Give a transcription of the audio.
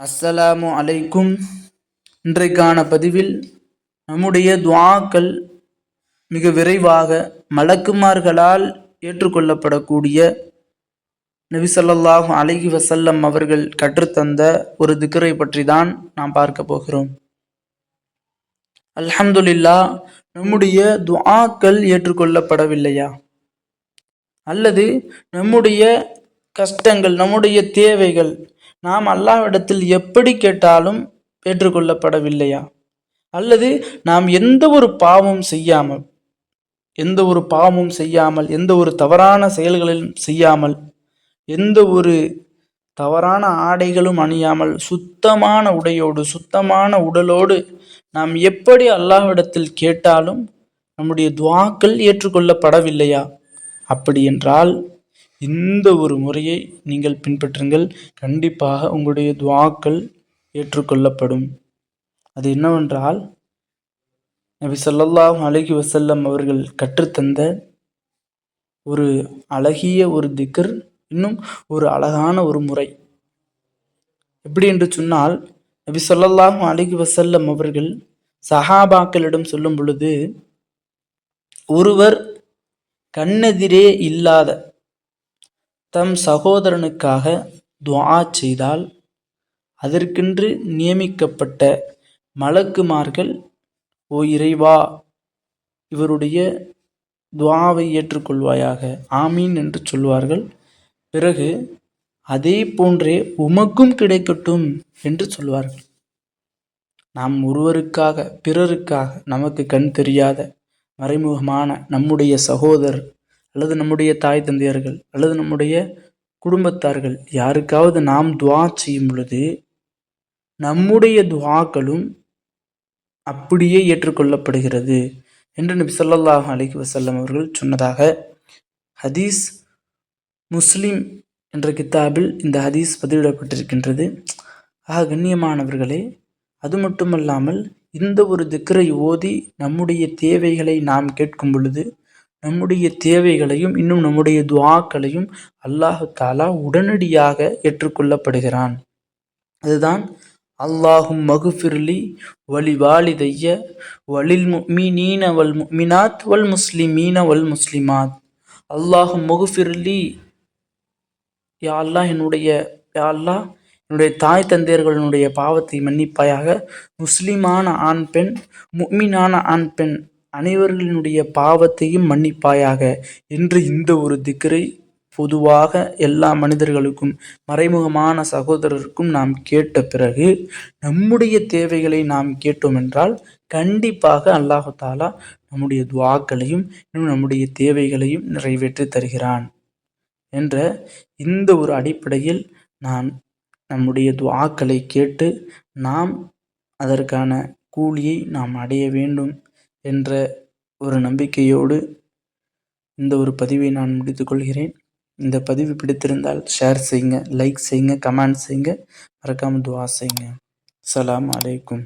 அஸ்ஸலாமு அலைக்கும். இன்றைக்கான பதிவில் நம்முடைய துவாக்கள் மிக விரைவாக மலக்குமார்களால் ஏற்றுக்கொள்ளப்படக்கூடிய நபி ஸல்லல்லாஹு அலைஹி வஸல்லம் அவர்கள் கற்றுத்தந்த ஒரு திக்கரை பற்றி தான் நாம் பார்க்க போகிறோம். அல்ஹம்துலில்லா நம்முடைய துவாக்கள் ஏற்றுக்கொள்ளப்படவில்லையா? அல்லது நம்முடைய கஷ்டங்கள் நம்முடைய தேவைகள் நாம் அல்லாவிடத்தில் எப்படி கேட்டாலும் ஏற்றுக்கொள்ளப்படவில்லையா? அல்லது நாம் எந்த ஒரு பாவம் செய்யாமல் எந்த ஒரு பாவமும் செய்யாமல் எந்த ஒரு தவறான செயல்களிலும் செய்யாமல் எந்த ஒரு தவறான ஆடைகளும் அணியாமல் சுத்தமான உடையோடு சுத்தமான உடலோடு நாம் எப்படி அல்லாஹ்விடத்தில் கேட்டாலும் நம்முடைய துவாக்கள் ஏற்றுக்கொள்ளப்படவில்லையா? அப்படி என்றால் இந்த ஒரு முறையை நீங்கள் பின்பற்றுங்கள். கண்டிப்பாக உங்களுடைய துவாக்கள் ஏற்றுக்கொள்ளப்படும். அது என்னவென்றால் நபி சொல்லல்லாஹ் அலைஹி வசல்லம் அவர்கள் கற்றுத்தந்த ஒரு அழகிய ஒரு திக்ர் இன்னும் ஒரு அழகான ஒரு முறை. எப்படி என்று சொன்னால் நபி சொல்லல்லாஹ் அலைஹி வசல்லம் அவர்கள் சஹாபாக்களிடம் சொல்லும் பொழுது ஒருவர் கண்ணெதிரே இல்லாத தம் சகோதரனுக்காக துவா செய்தால் அதற்கென்று நியமிக்கப்பட்ட மலக்குமார்கள் ஓ இறைவா இவருடைய துவாவை ஏற்றுக்கொள்வாயாக ஆமீன் என்று சொல்வார்கள். பிறகு அதே போன்றே உமக்கும் கிடைக்கட்டும் என்று சொல்வார்கள். நாம் ஒருவருக்காக பிறருக்காக நமக்கு கண் தெரியாத மறைமுகமான நம்முடைய சகோதரர் அல்லது நம்முடைய தாய் தந்தையர்கள் அல்லது நம்முடைய குடும்பத்தார்கள் யாருக்காவது நாம் துவா செய்யும் பொழுது நம்முடைய துவாக்களும் அப்படியே ஏற்றுக்கொள்ளப்படுகிறது என்று நபி சொல்லாஹ் அலிக் வசல்லம் அவர்கள் சொன்னதாக ஹதீஸ் முஸ்லிம் என்ற கித்தாபில் இந்த ஹதீஸ் பதிவிடப்பட்டிருக்கின்றது. ஆக கண்ணியமானவர்களே அது மட்டுமல்லாமல் இந்த ஒரு திக்கரை ஓதி நம்முடைய தேவைகளை நாம் கேட்கும் பொழுது நம்முடைய தேவைகளையும் இன்னும் நம்முடைய துவாக்களையும் அல்லாஹு தாலா உடனடியாக ஏற்றுக்கொள்ளப்படுகிறான். அதுதான் அல்லாஹும் மகுஃபிர்லி வலி வாலிதைய வலில் முக்மினீன வல் மினாத் வல் முஸ்லிமீன வல் முஸ்லிமாத். அல்லாஹும் மகுஃபிர்லி யா அல்லாஹ் என்னுடைய யா அல்லாஹ் என்னுடைய தாய் தந்தையர்களுடைய பாவத்தை மன்னிப்பாயாக முஸ்லிமான ஆண் பெண் முக்மீனான ஆண் பெண் அனைவர்களினுடைய பாவத்தையும் மன்னிப்பாயாக. என்று இந்த ஒரு திக்கரை பொதுவாக எல்லா மனிதர்களுக்கும் மறைமுகமான சகோதரருக்கும் நாம் கேட்ட பிறகு நம்முடைய தேவைகளை நாம் கேட்டோம் என்றால் கண்டிப்பாக அல்லாஹு தாலா நம்முடைய துவாக்களையும் இன்னும் நம்முடைய தேவைகளையும் நிறைவேற்றி தருகிறான் என்ற இந்த ஒரு அடிப்படையில் நான் நம்முடைய துவாக்களை கேட்டு நாம் அதற்கான கூலியை நாம் அடைய வேண்டும் என்ற ஒரு நம்பிக்கையோடு இந்த ஒரு பதிவை நான் முடித்துக்கொள்கிறேன் இந்த பதிவு பிடித்திருந்தால் ஷேர் செய்யுங்க லைக் செய்யுங்க கமெண்ட் செய்யுங்க. மறக்காமல் துவா செய்யுங்க. சலாம் அலைக்கும்